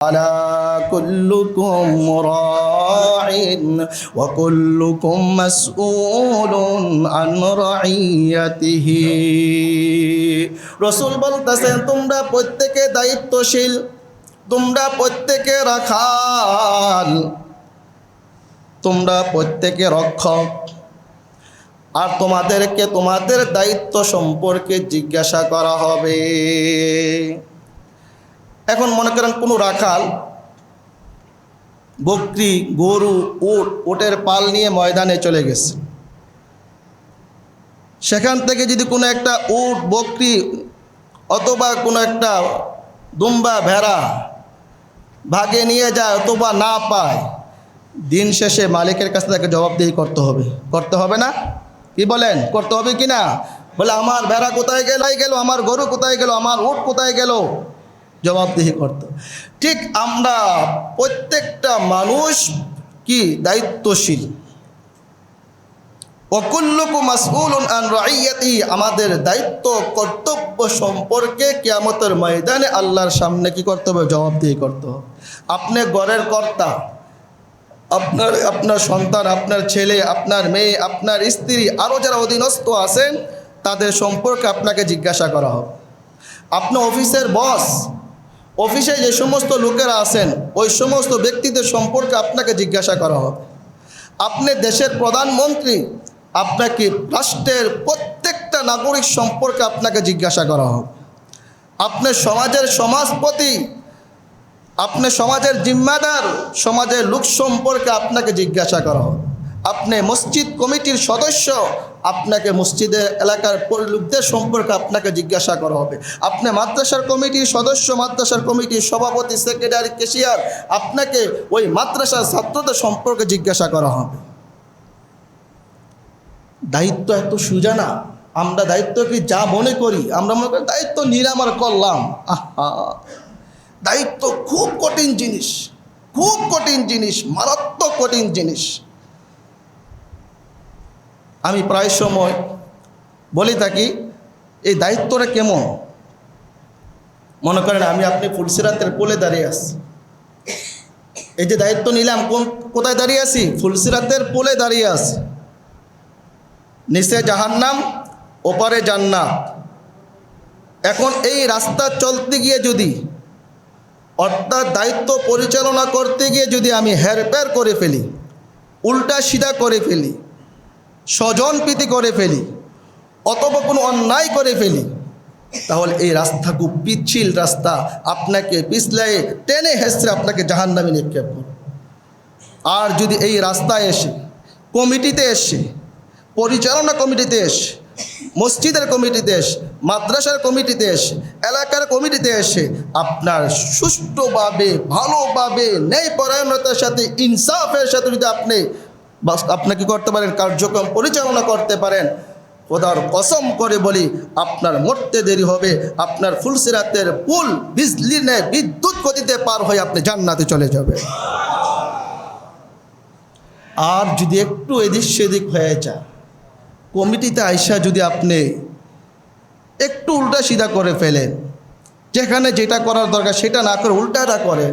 ألا كلكم راع وكلكم مسؤول عن رعيته রসুল বলতেছেন তোমরা প্রত্যেকে দায়িত্বশীল তোমরা প্রত্যেকে রাখাল তোমরা প্রত্যেকে রক্ষক আর তোমাদেরকে তোমাদের দায়িত্ব সম্পর্কে জিজ্ঞাসা করা হবে এখন মনে করেন কোনো রাখাল, বকরি, গরু, উট ওটের পাল নিয়ে ময়দানে চলে গেছে। সেখান থেকে যদি কোনো একটা উট, বকরি অথবা কোনো একটা দুম্বা ভেড়া ভাগে নিয়ে যায় অথবা না পায়, দিন শেষে মালিকের কাছে তাকে জবাবদিহি করতে হবে। করতে হবে না? কি বলেন? করতে হবে কি না? বলে, আমার ভেড়া কোথায় গেল? গেল? আমার গরু কোথায় গেল? আমার উট কোথায় গেল? জবাবদিহি করত। ঠিক আমরা প্রত্যেকটা মানুষ কি দায়িত্বশীল? অকুল্লকু মাসউল আমাদের দায়িত্ব, কর্তব্য সম্পর্কে কেয়ামতের ময়দানে আল্লাহর সামনে কি করতে হবে? জবাবদিহি করতে হবে। আপনি ঘরের কর্তা, আপনার আপনার সন্তান, আপনার ছেলে, আপনার মেয়ে, আপনার স্ত্রী আরও যারা অধীনস্থ আছেন, তাদের সম্পর্কে আপনাকে জিজ্ঞাসা করা হবে। আপনার অফিসের বস অফিসে যে সমস্ত লোকেরা আছেন, ওই সমস্ত ব্যক্তিদের সম্পর্কে আপনাকে জিজ্ঞাসা করা হবে আপনি দেশের প্রধানমন্ত্রী, আপনাকে রাষ্ট্রের প্রত্যেকটা নাগরিক সম্পর্কে আপনাকে জিজ্ঞাসা করা হবে আপনার সমাজের সমাজপতি, আপনি সমাজের জিম্মাদার, সমাজের লোক সম্পর্কে আপনাকে জিজ্ঞাসা করা হবে আপনি মসজিদ কমিটির সদস্য আপনাকে মসজিদের এলাকার লোকদের সম্পর্কে আপনাকে জিজ্ঞাসা করা হবে। আপনি মাদ্রাসার কমিটির সদস্য, মাদ্রাসার কমিটির সভাপতি সেক্রেটারি কেশিয়ার আপনাকে ওই মাদ্রাসার ছাত্রদের সম্পর্কে জিজ্ঞাসা করা হবে। দায়িত্ব এত সুজা না আমরা দায়িত্ব কি যা মনে করি, আমরা মনে করি দায়িত্ব নিরামার করলাম। দায়িত্ব খুব কঠিন জিনিস, খুব কঠিন জিনিস, মারাত্মক কঠিন জিনিস। আমি প্রায় সময় বলি থাকি, এই দায়িত্বটা কেমন? মনে করেন আমি আপনি ফুলসিরাতের পোলে দাঁড়িয়ে আছি। এই যে দায়িত্ব নিলাম, কোন, কোথায় দাঁড়িয়ে আছি? ফুলসিরাতের পোলে দাঁড়িয়ে আছি। নিচে জাহান্নাম, ওপারে জান্নাত। এখন এই রাস্তা চলতে গিয়ে যদি, অর্থাৎ দায়িত্ব পরিচালনা করতে গিয়ে যদি আমি হেরপের করে ফেলি, উল্টা সিধা করে ফেলি স্বজন প্রীতি করে ফেলি, অথবা কোনো অন্যায় করে ফেলি, তাহলে এই রাস্তা খুব পিচ্ছিল রাস্তা আপনাকে পিছলাই টেনে হেসড়ে আপনাকে জাহান নামে নিক্ষেপ করবে। আর যদি এই রাস্তায় এসে, কমিটিতে এসে, পরিচালনা কমিটিতে এসে, মসজিদের কমিটিতে এসে, মাদ্রাসার কমিটিতে এসে, এলাকার কমিটিতে এসে আপনার সুষ্ঠুভাবে, ভালোভাবে, ন্যায়পরায়ণতার সাথে, ইনসাফের সাথে যদি আপনি আপনি কি করতে পারেন? কার্যক্রম পরিচালনা করতে পারেন। খোদার কসম করে বলি, আপনার মরতে দেরি হবে। আপনার ফুলসিরাতের পুল বিজলি নেয়, বিদ্যুৎ গতিতে পার হয়ে আপনি জান্নাতে চলে যাবে আর যদি একটু এদিক সেদিক হয়ে যায়, কমিটিতে আইসা যদি আপনি একটু উল্টা সিধা করে ফেলেন, যেখানে যেটা করার দরকার সেটা না করে উল্টাটা করেন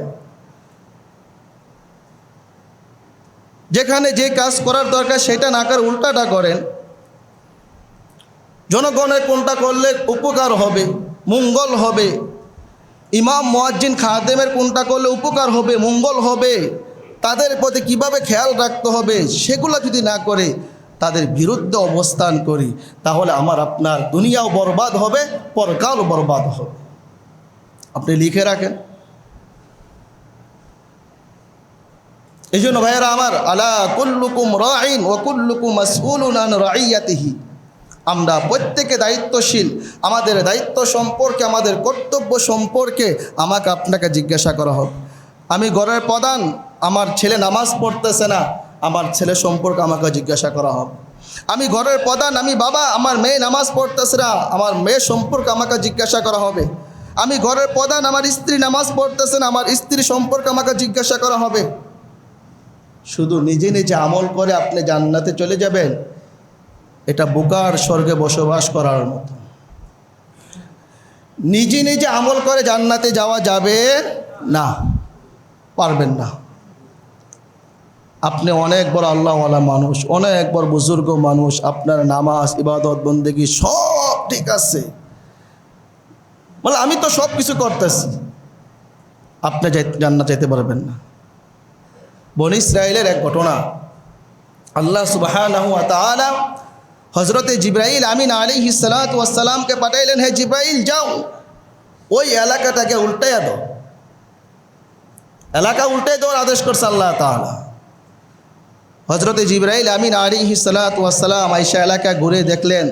যেখানে যে কাজ করার দরকার সেটা না করে উল্টাটা করেন। জনগণের কোনটা করলে উপকার হবে, মঙ্গল হবে? ইমাম, মোয়াজ্জিন, খাদেমের কোনটা করলে উপকার হবে, মঙ্গল হবে? তাদের প্রতি কীভাবে খেয়াল রাখতে হবে? সেগুলো যদি না করে তাদের বিরুদ্ধে অবস্থান করি, তাহলে আমার আপনার দুনিয়াও বরবাদ হবে, পরকালও বরবাদ হবে। আপনি লিখে রাখেন। এই জন্য ভাইয়েরা আমার, আলা কুল্লুকুম রাইন ও কুল্লুকুম মাসউলুন আন রাইয়াতিহি। আমরা প্রত্যেকে দায়িত্বশীল, আমাদের দায়িত্ব সম্পর্কে, আমাদের কর্তব্য সম্পর্কে আমাকে আপনাকে জিজ্ঞাসা করা হোক। আমি ঘরের প্রধান, আমার ছেলে নামাজ পড়তেছে না, আমার ছেলে সম্পর্কে আমাকে জিজ্ঞাসা করা হোক। আমি ঘরের প্রধান, আমি বাবা, আমার মেয়ে নামাজ পড়তেছে না, আমার মেয়ে সম্পর্কে আমাকে জিজ্ঞাসা করা হবে। আমি ঘরের প্রধান, আমার স্ত্রী নামাজ পড়তেছে না, আমার স্ত্রী সম্পর্কে আমাকে জিজ্ঞাসা করা হবে। শুধু নিজে নিজে আমল করে আপনি জান্নাতে চলে যাবেন, এটা বোকার স্বর্গে বসবাস করার মতো। নিজে নিজে আমল করে জান্নাতে যাওয়া যাবে না, পারবেন না। আপনি অনেক বড় আল্লাহওয়ালা মানুষ, অনেক বড় বুজুর্গ মানুষ, আপনার নামাজ, ইবাদত, বন্দেগি সব ঠিক আছে। বলে, আমি তো সব কিছু করতেছি। আপনি জান্নাত যেতে পারবেন না। বন ইসরায়েলের এক ঘটনা। আল্লাহ সুবাহ হজরতে জিব্রাইল আমিন আলী সালাতামকে পাঠাইলেন, হে জিব্রাইল, যাও। ওই এলাকাটাকে উল্টাইয়া দাও। এলাকা উল্টাই দেওয়ার আদেশ করছে আল্লাহ তাআলা। হজরতে জিব্রাইল আমিন আলী সালাতাম আইসা এলাকা ঘুরে দেখলেন।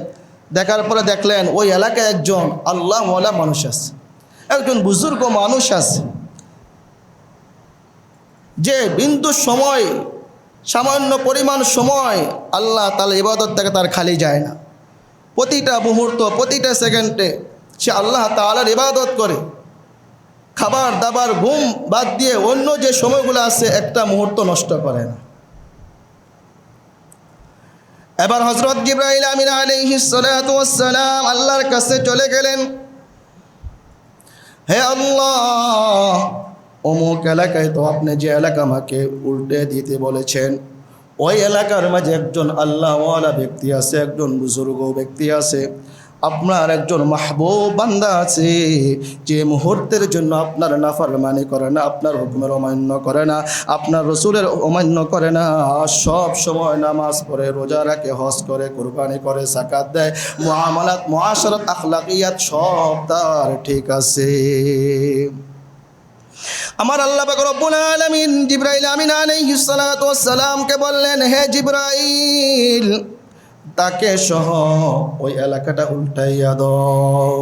দেখার পরে দেখলেন, ওই এলাকায় একজন আল্লাহ মানুষ আছে। একজন বুজুর্গ মানুষ আছে। যে বিন্দু সময়, সামান্য পরিমাণ সময় আল্লাহ তালা ইবাদত থেকে তার খালি যায় না। প্রতিটা মুহূর্ত, প্রতিটা সেকেন্ডে সে আল্লাহ তালার ইবাদত করে। খাবার, দাবার, ঘুম বাদ দিয়ে অন্য যে সময়গুলো আছে একটা মুহূর্ত নষ্ট করে না। এবার হজরত জিব্রাহিল আমিন আলিহিসালাম আল্লাহর কাছে চলে গেলেন। হে আল্লাহ অমুক এলাকায় তো আপনি যে এলাকা আমাকে উল্টে দিতে বলেছেন, ওই এলাকার মাঝে একজন আল্লাহওয়ালা ব্যক্তি আছে, একজন বুজুর্গ ব্যক্তি আছে, আপনার একজন মাহবুব বান্দা আছে, যে মুহূর্তের জন্য আপনার নাফরমানি করে না, আপনার হুকুমের অমান্য করে না, আপনার রসুলের অমান্য করে না, সব সময় নামাজ পড়ে, রোজা রাখে, হজ করে, কোরবানি করে সাকাত দেয় মহামালাত মহাশরত আখলাকিয়াত সব তার ঠিক আছে। আমার আল্লাহ রব্বুল আলামিন জিব্রাইল আমিন আলাইহিস সালাতু ওয়াস সালামকে বললেন, হে জিব্রাইল, তাকে সহ ওই এলাকাটা উল্টাইয়া দাও।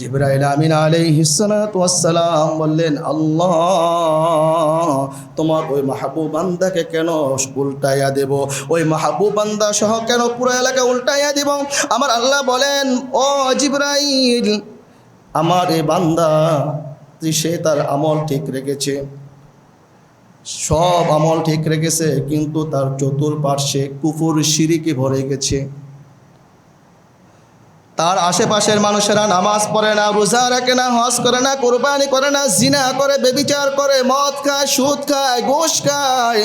জিব্রাইল আমিন আলাইহিস সালাতু ওয়াস সালাম বললেন, আল্লাহ, তোমার ওই মাহবুব বান্দাকে কেন উল্টাইয়া দেব? ওই মাহবুব বান্দা সহ কেন পুরো এলাকা উল্টাইয়া দেব? আমার আল্লাহ বলেন, ও জিব্রাইল, আমার এই বান্দা সে তার আমল ঠিক রেখেছে। সব আমল ঠিক রেখেছে, কিন্তু তার চতুর্পার্শ্বে কুফুর সিঁড়িকে ভরে গেছে। তার আশেপাশের মানুষেরা নামাজ পড়ে না, রোজা রাখে না, হজ করে না, কোরবানি করে না, জিনা করে বেবিচার করে, মদ খায়, সুদ খায় ঘুষ খায়।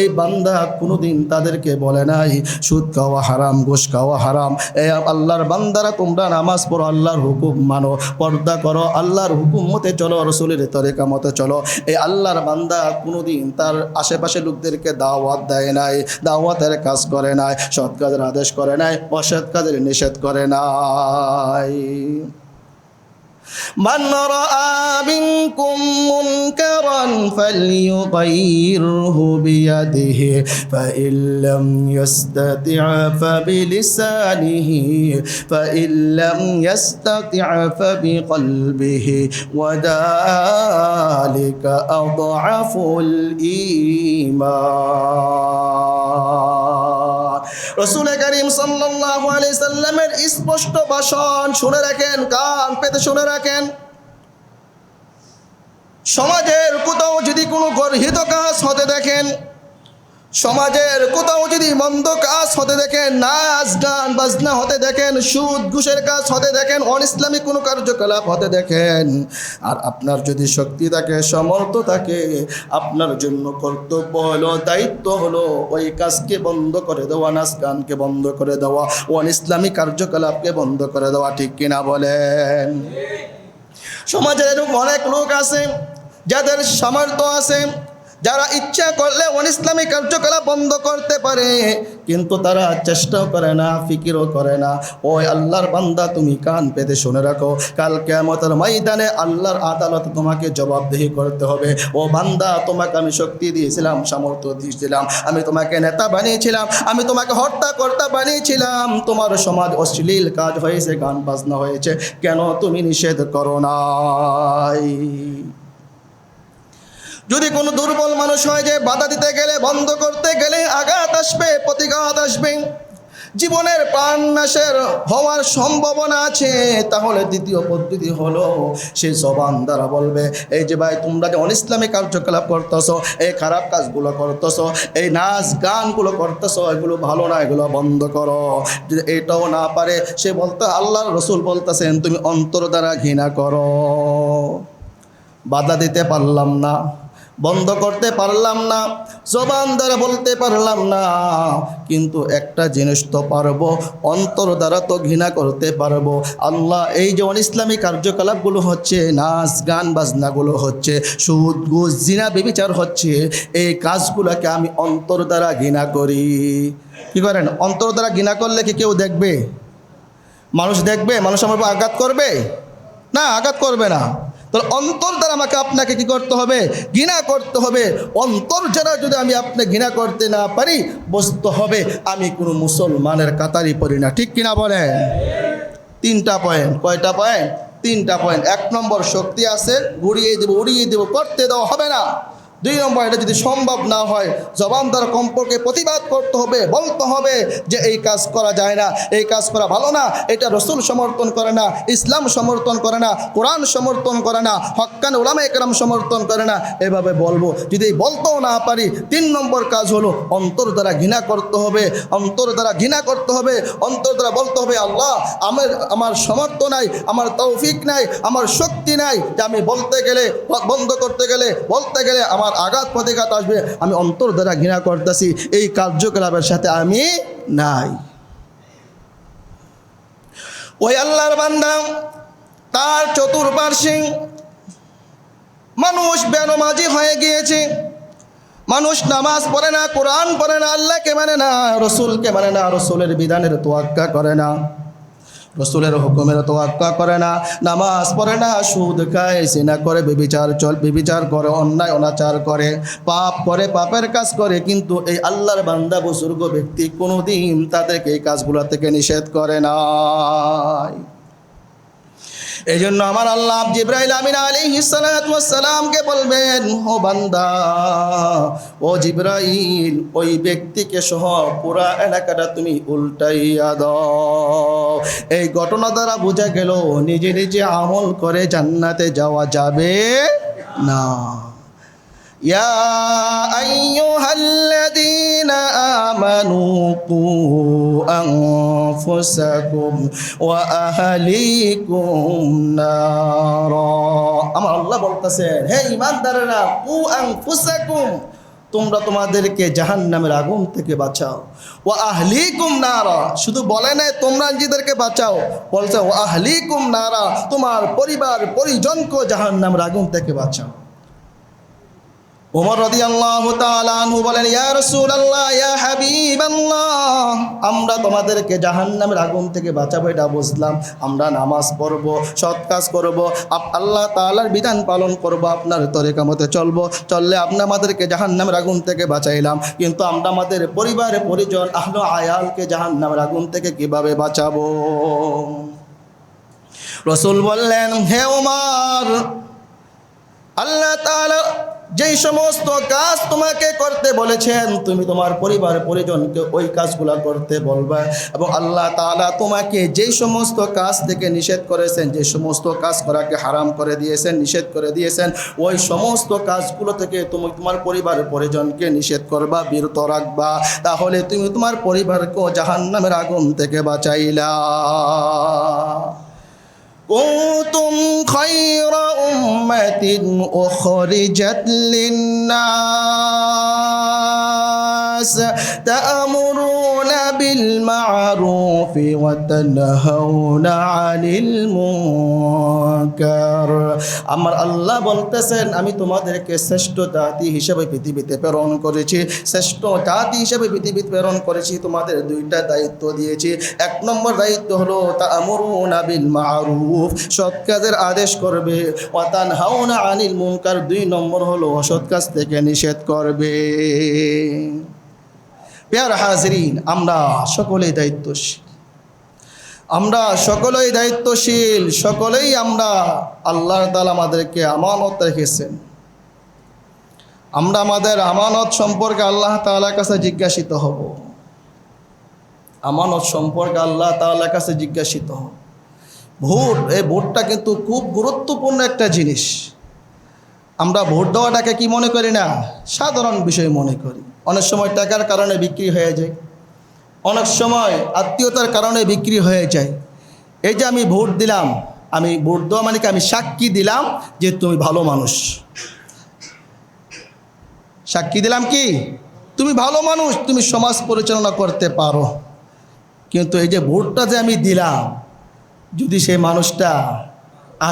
এই বান্দা কোনোদিন তাদেরকে বলে নাই, সুদ খাওয়া হারাম ঘুষ খাওয়া হারাম। এই আল্লাহর বান্দারা, তোমরা নামাজ পড়ো, আল্লাহর হুকুম মানো, পর্দা করো, আল্লাহর হুকুম মতে চলো, রসুলের তরিকা মতে চলো। এই আল্লাহর বান্দা কোনোদিন তার আশেপাশে লোকদেরকে দাওয়াত দেয় নাই, দাওয়াতের কাজ করে নাই, সৎ কাজের আদেশ করে নাই, অসৎ কাজের নিষেধ করে নাই من رأى منكم منكرا فليغيره بيده فإن لم يستطع فبلسانه فإن لم يستطع فبقلبه وذلك أضعف الإيمان. রসুল করিম সাল্লাল্লাহু আলাইহি সাল্লামের স্পষ্ট ভাষণ শুনে রাখেন, কান পেতে শুনে রাখেন। সমাজের কোথাও যদি কোনো গর্হিত কাজ হতে দেখেন সমাজের কোথাও যদি মন্দ কাজ হতে দেখেন, নাচ, গান, বাজনা হতে দেখেন, সুদ, ঘুষের কাজ হতে দেখেন অন ইসলামিক কোনো কার্যকলাপ হতে দেখেন, আর আপনার যদি শক্তি থাকে সমর্থ থাকে, আপনার জন্য কর্তব্য হলো, দায়িত্ব হলো, ওই কাজকে বন্ধ করে দেওয়া, নাচ গানকে বন্ধ করে দেওয়া অন ইসলামিক কার্যকলাপকে বন্ধ করে দেওয়া, ঠিক কিনা বলেন? সমাজের এরকম অনেক লোক আছে, যাদের সামর্থ্য আছে যারা ইচ্ছা করলে অন ইসলামী কার্যকলাপ বন্ধ করতে পারে, কিন্তু তারা চেষ্টাও করে না, ফিকিরও করে না। ওই আল্লাহর বান্দা, তুমি কান পেতে শুনে রাখো। কাল কেমতের ময়দানে আল্লাহর আদালতে তোমাকে জবাবদেহি করতে হবে। ও বান্দা, তোমাকে আমি শক্তি দিয়েছিলাম, সামর্থ্য দিয়েছিলাম। আমি তোমাকে নেতা বানিয়েছিলাম, আমি তোমাকে হত্যা কর্তা বানিয়েছিলাম। তোমার সমাজ অশ্লীল কাজ হয়েছে, গান বাজনা হয়েছে। কেন তুমি নিষেধ করো নাই? যদি কোনো দুর্বল মানুষ হয় যে বাধা দিতে গেলে, বন্ধ করতে গেলে আঘাত আসবে, প্রতিঘাত আসবে, জীবনের প্রাণ নাশের হওয়ার সম্ভাবনা আছে, তাহলে দ্বিতীয় পদ্ধতি হলো, সে জবান দ্বারা বলবে, এই যে ভাই, তোমরা যে অনিসলামিক কার্যকলাপ করতেছো, এই খারাপ কাজগুলো করতেছো, এই নাচ গানগুলো করতেছো, এগুলো ভালো না, এগুলো বন্ধ করো। যদি এটাও না পারে, সে বলতে, আল্লাহর রসুল বলতেছেন, তুমি অন্তর দ্বারা ঘৃণা করো। বাধা দিতে পারলাম না। বন্ধ করতে পারলাম না, জবান দ্বারা বলতে পারলাম না, কিন্তু একটা জিনিস তো পারব, অন্তর দ্বারা তো ঘৃণা করতে পারব। আল্লাহ, এই যেমন ইসলামী কার্যকলাপগুলো হচ্ছে, নাচ, গান, বাজনাগুলো হচ্ছে, সুদ, ঘুষ, জিনা বেবিচার হচ্ছে, এই কাজগুলোকে আমি অন্তর দ্বারা ঘৃণা করি। কি করেন? অন্তর দ্বারা ঘৃণা করলে কি কেউ দেখবে? মানুষ দেখবে? মানুষ আমার আঘাত করবে? না, আঘাত করবে না। তাহলে অন্তর দ্বারা আমাকে আপনাকে কি করতে হবে? ঘৃণা করতে হবে। অন্তর যারা যদি আমি আপনি ঘৃণা করতে না পারি বুঝতে হবে। আমি কোনো মুসলমানের কাতারি পড়ি না। ঠিক কিনা বলেন? তিনটা পয়েন্ট কয়টা পয়েন্ট তিনটা পয়েন্ট এক নম্বর শক্তি আছে ঘুরিয়ে দেবো, উড়িয়ে দেবো, করতে দেওয়া হবে না। দুই নম্বর, এটা যদি সম্ভব না হয়, জবান দ্বারা প্রতিবাদ করতে হবে, বলতে হবে যে এই কাজ করা যায় না, এই কাজ করা ভালো না, এটা রসুল সমর্থন করে না, ইসলাম সমর্থন করে না, কোরআন সমর্থন করে না হক্কান ওলামা একরাম সমর্থন করে না, এভাবে বলব। যদি বলতেও না পারি, তিন নম্বর কাজ হলো অন্তর দ্বারা ঘৃণা করতে হবে, অন্তর দ্বারা ঘৃণা করতে হবে, অন্তর দ্বারা বলতে হবে, আল্লাহ, আমার আমার সমর্থ নাই, আমার তৌফিক নাই, আমার শক্তি নাই, যে আমি বলতে গেলে, বন্ধ করতে গেলে, বলতে গেলে আমার আঘাত প্রতিঘাত আসবে, আমি অন্তর দ্বারা ঘৃণা করতেছি, এই কার্যকলাপের সাথে আমি নাই। ওই আল্লাহর বান্দা, তার চতুর্পার্শ্বে মানুষ বেনমাজি হয়ে গিয়েছে। মানুষ নামাজ পড়ে না, কোরআন পড়ে না, আল্লাহকে মানে না, রসুলকে মানে না, রসুলের বিধানের তোয়াক্কা করে না। রসুলের হুকুমের তোয়াক্কা করে না, নামাজ পড়ে না, সুদ খায়, সিনা করে, বেবিচার চল, বিবিচার করে, অন্যায়, অনাচার করে, পাপ করে, পাপের কাজ করে, কিন্তু এই আল্লাহর বান্দা বুজুর্গ ব্যক্তি কোনোদিন তাদেরকে এই কাজগুলো থেকে নিষেধ করে নাই। এই জন্য আমার আল্লাহ জিব্রাইল আমিন আলী সালামকে বলবেন, ও বান্দা, ও জিব্রাইল, ওই ব্যক্তিকে সহ পুরা এলাকাটা তুমি উল্টাইয়া দ এই ঘটনা দ্বারা বোঝা গেল, নিজে নিজে আমল করে জান্নাতে যাওয়া যাবে না। يا أيها الذين آمنوا قوا أنفسكم وأهليكم نارا আমার আল্লাহ বলতেছেন হে ইমানদারেরা কু আনফুসাকুম তোমরা তোমাদেরকে জাহান্নামের আগুন থেকে বাঁচাও ও আহলিকুম নারা শুধু বলে নাই তোমরা নিজেদেরকে বাঁচাও বলছে ও আহলিকুম নারা তোমার পরিবার পরিজনকে জাহান্নামের আগুন থেকে বাঁচাও ওমর রাদিয়াল্লাহু তাআলা আনহু বলেন, ইয়া রাসূলুল্লাহ, ইয়া হাবিবাল্লাহ, আমরা তোমাদেরকে জাহান্নামের আগুন থেকে বাঁচাবো, এটা বুঝলাম। আমরা নামাজ পড়ব, সৎ কাজ করব আল্লাহ তাআলার বিধান পালন করব, আপনার তরিকা মতে চলবো। চললে আপনি আমাদেরকে জাহান্নামের আগুন থেকে বাঁচাইলাম। কিন্তু আমরা আমাদের পরিবার, পরিজন, আহলো আয়ালকে জাহান্নামের আগুন থেকে কীভাবে বাঁচাবো? রসুল বললেন, হে ওমর আল্লাহ তাআলা যেই সমস্ত কাজ তোমাকে করতে বলেছেন, তুমি তোমার পরিবার, পরিজনকে ওই কাজগুলো করতে বলবা। এবং আল্লাহ তাআলা তোমাকে যেই সমস্ত কাজ থেকে নিষেধ করেছেন, যে সমস্ত কাজ করাকে হারাম করে দিয়েছেন, নিষেধ করে দিয়েছেন, ওই সমস্ত কাজগুলো থেকে তুমি তোমার পরিবার, পরিজনকে নিষেধ করবা, বিরত রাখবা। তাহলে তুমি তোমার পরিবারকেও জাহান্নামের আগুন থেকে বাঁচাইলা। كنتم خير أمة أخرجت للناس تأمرون بالمعروف وتنهون عن المنكر আমার আল্লাহ বলতেছেন আমি তোমাদেরকে শ্রেষ্ঠ জাতি হিসেবে পৃথিবীতে প্রেরণ করেছি শ্রেষ্ঠ জাতি হিসেবে পৃথিবীতে প্রেরণ করেছি তোমাদের দুইটা দায়িত্ব দিয়েছি এক নম্বর দায়িত্ব হলো তা আমরুনা বিল মারুফ সৎ কাজের আদেশ করবে ওয়াতান হাওনা আনিল মুনকার দুই নম্বর হলো অসৎ কাজ থেকে নিষেধ করবে পেয়ার হাজরিন, আমরা সকলেই দায়িত্বশীল। আমরা সকলেই দায়িত্বশীল, সকলেই আমরা আল্লাহ তালা আমাদেরকে আমানত রেখেছেন। আমরা আমাদের আমানত সম্পর্কে আল্লাহ তাআলার কাছে জিজ্ঞাসিত হব। আমানত সম্পর্কে আল্লাহ তাআলার কাছে জিজ্ঞাসিত হব। ভোট, এই ভোটটা কিন্তু খুব গুরুত্বপূর্ণ একটা জিনিস। আমরা ভোট দেওয়াটাকে কি মনে করি না? সাধারণ বিষয় মনে করি। অনেক সময় টাকার কারণে বিক্রি হয়ে যায়। অনেক সময় আত্মীয়তার কারণে বিক্রি হয়ে যায়। এই যে আমি ভোট দিলাম, আমি ভোট দেওয়া মানে আমি সাক্ষী দিলাম যে তুমি ভালো মানুষ। সাক্ষী দিলাম কি? তুমি ভালো মানুষ, তুমি সমাজ পরিচালনা করতে পারো। কিন্তু এই যে ভোটটা যে আমি দিলাম, যদি সেই মানুষটা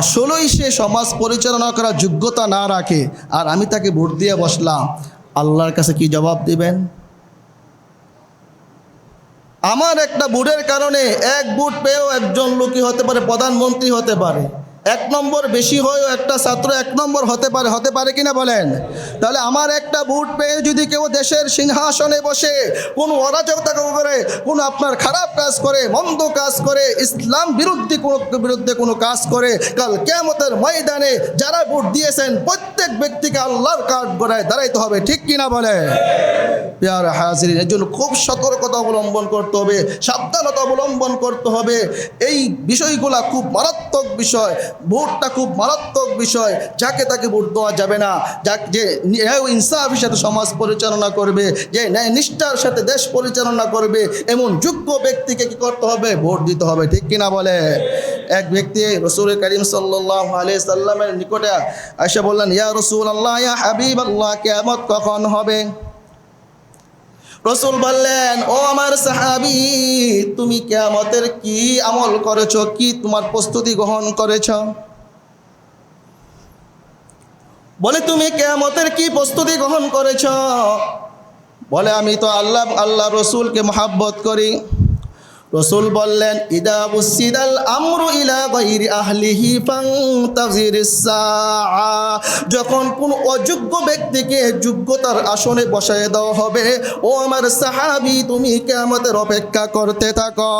আসলেই সে সমাজ পরিচালনা করার যোগ্যতা না রাখে, আর আমি তাকে ভোট দিয়ে বসলাম আল্লাহর কাছে কি জবাব দিবেন? আমার একটা বুটের কারণে এক বুট পেয়েও একজন লোকই হতে পারে, প্রধানমন্ত্রী হতে পারে। এক নম্বর বেশি হয়েও একটা ছাত্র এক নম্বর হতে পারে হতে পারে কিনা বলেন? তাহলে আমার একটা ভোট পেয়ে যদি কেউ দেশের সিংহাসনে বসে, কোনো অরাজকতা করে, কোনো আপনার খারাপ কাজ করে, মন্দ কাজ করে, ইসলাম বিরুদ্ধে কোনো বিরুদ্ধে কোনো কাজ করে, কাল কেমতের ময়দানে যারা ভোট দিয়েছেন, প্রত্যেক ব্যক্তিকে আল্লাহর কাঠ গড়ায় দাঁড়াইতে হবে, ঠিক কিনা বলে পেয়ার হাজির এর জন্য খুব সতর্কতা অবলম্বন করতে হবে, সাবধানতা অবলম্বন করতে হবে। এই বিষয়গুলা খুব মারাত্মক বিষয়। ভোটটা খুব মারাত্মক বিষয়। যাকে তাকে ভোট দেওয়া যাবে না। যাক, যে ন্যায় ইনসাফের সাথে সমাজ পরিচালনা করবে, যে ন্যায় নিষ্ঠার সাথে দেশ পরিচালনা করবে, এমন যোগ্য ব্যক্তিকে কি করতে হবে? ভোট দিতে হবে, ঠিক কিনা বলে? এক ব্যক্তি রসুল করিম সাল্লাহ আলিয়া সাল্লামের নিকটে এসে বললেন, ইয়া রসুল আল্লাহ ইয়া হাবিব আল্লাহ কেমত কখন হবে? রসুল বললেন, ও আমার সাহাবি, তুমি কেয়ামতের কি আমল করেছ, কি তোমার প্রস্তুতি গ্রহণ করেছ? বলে, তুমি কেয়ামতের কি প্রস্তুতি গ্রহণ করেছ? বলে, আমি তো আল্লাহ আল্লাহ রসুলকে মহাব্বত করি। রসুল বললেন, ইদা বুসিদাল আমরু ইলা গাইরি আহলিহি যখন কোন অযোগ্য ব্যক্তিকে যোগ্যতার আসনে বসায় দেওয়া হবে, ও আমার সাহাবি, তুমি কেমতের অপেক্ষা করতে থাকো।